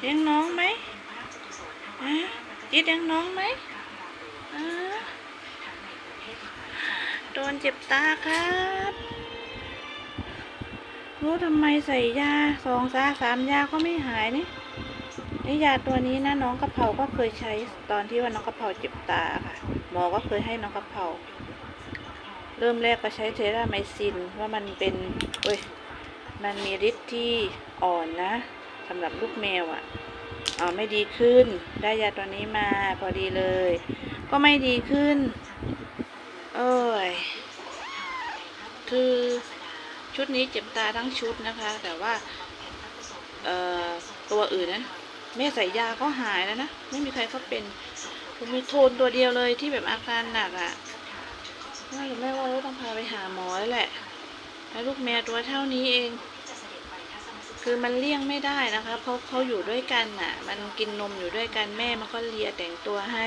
เลี้ยงน้องไหมอะจิตเลี้ยงน้องไหมอะโดนเจ็บตาครับรู้ทำไมใส่ยาสองซาสามยาก็ไม่หายนี่นี่ยาตัวนี้นะน้องกระเพราก็เคยใช้ตอนที่ว่าน้องกระเพราเจ็บตาค่ะ หมอก็เคยให้น้องกระเพราเริ่มแรกก็ใช้เทราไมซินว่ามันเป็นเอ้ย มันมีฤทธิ์ที่อ่อนนะสำหรับลูกแมวอะ่ะอ๋อไม่ดีขึ้น ได้ยาตัวนี้มาพอดีเลย ก็ไม่ดีขึ้น เอ้ย คือชุดนี้เจ็บตาทั้งชุดนะคะ แต่ว่า เอ่อ ตัวอื่นนั้นแม่ใส่ยาก็หายแล้วนะ ไม่มีใครเขาเป็นผมมีโทนตัวเดียวเลยที่แบบอาการหนักอะ่ะว่หรือไม่ว่าเราต้องพาไปหาหมอแล้วแหละ แล้วลูกแมวตัวเท่านี้เอง คือมันเลี่ยงไม่ได้นะคะ เพราะเขาอยู่ด้วยกันน่ะ มันกินนมอยู่ด้วยกันแม่มันก็เลียแต่งตัวให้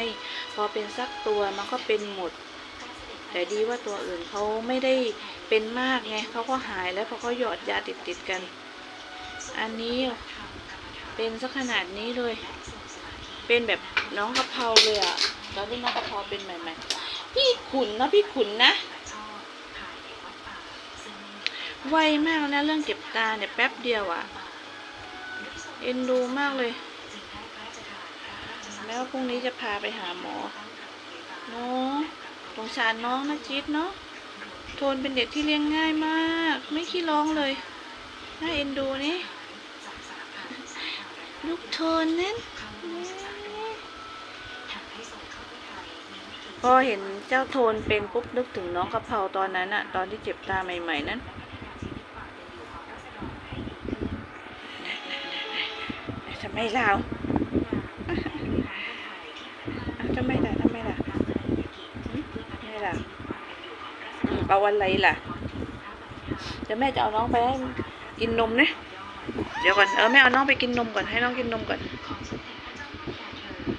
พอเป็นสักตัวมันก็เป็นหมด แต่ดีว่าตัวอื่นเขาไม่ได้เป็นมากไงเขาก็หายแล้วเพราะเขาหยอดยาติดติดๆกัน อันนี้เป็นสักขนาดนี้เลย เป็นแบบน้องกะเพราเลยอะตอนที่น้องกะเพราเป็นใหม่ๆพี่ขุนนะพี่ขุนนะ ไวมากนะเรื่องเก็บตาเนี่ยแป๊บเดียวอะ่ะ เอ็นดูมากเลย แล้วพรุ่งนี้จะพาไปหาหมอเนาะสงสารน้องนะจิ๊ดเนาะ โทนเป็นเด็กที่เลี้ยงง่ายมาก ไม่ขี้ร้องเลย น่าเอ็นดูนี่ ลูกโทนนั้นพอเห็นเจ้าโทนเป็นปุ๊บนึกถึงน้องกะเพราตอนนั้นอะตอนที่เจ็บตาใหม่ ๆ นั้น ทำไมเราอะทำไมล่ะทำไมล่ะทำไมล่ะเอาอะไรล่ะเดี๋ยวแม่จะเอาน้องไปให้กินนมนะ เดี๋ยวก่อน เออแม่เอาน้องไปกินนมก่อน ให้น้องกินนมก่อน